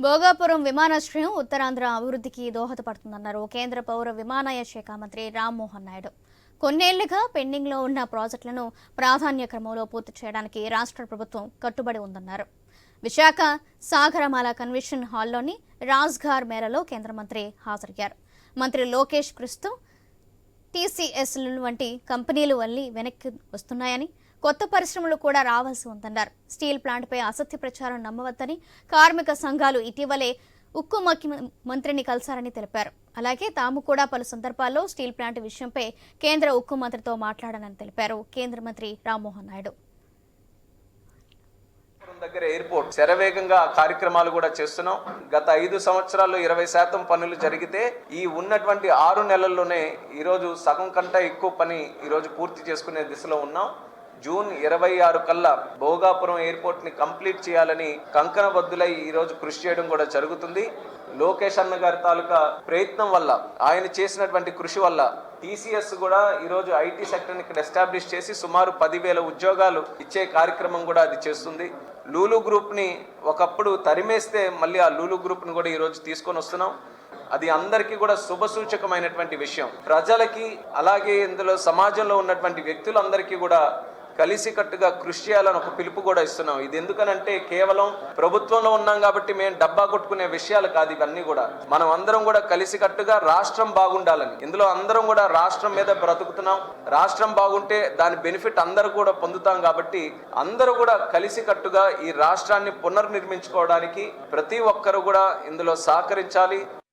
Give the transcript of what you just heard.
భోగాపురం విమానాశ్రయం ఉత్తరాంధ్ర అభివృద్ధికి దోహదపడుతుందన్నారు. కేంద్ర పౌర విమానయ శాఖ మంత్రి రామ్మోహన్ నాయుడు. కొన్నేళ్ళుగా పెండింగ్లో ఉన్న ప్రాజెక్టులను ప్రాధాన్య క్రమంలో పూర్తి చేయడానికి రాష్ట్ర ప్రభుత్వం కట్టుబడి ఉందన్నారు. విశాఖ సాగరమాల కన్వెన్షన్ హాల్లోని రాజ్ఘార్ మేరలో కేంద్ర మంత్రి హాజరయ్యారు. మంత్రి లోకేష్ క్రిస్తు టీసీఎస్లు వంటి కంపెనీలు వల్లి వెనక్కి వస్తున్నాయని కొత్త పరిశ్రమలు కూడా రావాల్సి ఉందన్నారు. స్టీల్ ప్లాంట్పై అసత్య ప్రచారం నమ్మవద్దని కార్మిక సంఘాలు ఇటీవలే ఉక్కు మంత్రిని కలిశారని తెలిపారు. అలాగే తాము కూడా పలు సందర్భాల్లో స్టీల్ ప్లాంట్ విషయంపై కేంద్ర ఉక్కు మంత్రితో మాట్లాడానని తెలిపారు. కేంద్ర మంత్రి రామ్మోహన్ నాయుడు. దగ్గర ఎయిర్పోర్ట్. శరవేగంగా కార్యక్రమాలు కూడా చేస్తున్నాం. గత ఐదు సంవత్సరాల్లో ఇరవై శాతం పనులు జరిగితే ఈ ఉన్నటువంటి ఆరు నెలల్లోనే ఈరోజు సగం కంటే ఎక్కువ పని ఈరోజు పూర్తి చేసుకునే దిశలో ఉన్నాం. జూన్ ఇరవై ఆరు కల్లా భోగాపురం ఎయిర్పోర్ట్ని కంప్లీట్ చేయాలని కంకణబద్దులై ఈరోజు కృషి చేయడం కూడా జరుగుతుంది. లోకేష్ అన్న గారి తాలూకా ప్రయత్నం వల్ల ఆయన చేసినటువంటి కృషి వల్ల టీసీఎస్ కూడా ఈరోజు ఐటీ సెక్టర్ని ఇక్కడ ఎస్టాబ్లిష్ చేసి సుమారు పదివేల ఉద్యోగాలు ఇచ్చే కార్యక్రమం కూడా అది చేస్తుంది. లూలు గ్రూప్ని ఒకప్పుడు తరిమేస్తే మళ్ళీ ఆ లూలు గ్రూప్ని కూడా ఈరోజు తీసుకొని వస్తున్నాం. అది అందరికీ కూడా శుభసూచకమైనటువంటి విషయం. ప్రజలకి అలాగే ఇందులో సమాజంలో ఉన్నటువంటి వ్యక్తులందరికీ కూడా కలిసికట్టుగా కృషి చేయాలని ఒక పిలుపు కూడా ఇస్తున్నాం. ఇది ఎందుకనంటే కేవలం ప్రభుత్వంలో ఉన్నాం కాబట్టి మేము డబ్బా కొట్టుకునే విషయాలు కాదు ఇవన్నీ కూడా. మనం అందరం కూడా కలిసికట్టుగా రాష్ట్రం బాగుండాలని. ఇందులో అందరం కూడా రాష్ట్రం మీద బ్రతుకుతున్నాం. రాష్ట్రం బాగుంటే దాని బెనిఫిట్ అందరూ కూడా పొందుతాం కాబట్టి అందరూ కూడా కలిసికట్టుగా ఈ రాష్ట్రాన్ని పునర్నిర్మించుకోవడానికి ప్రతి ఒక్కరు కూడా ఇందులో సహకరించాలి.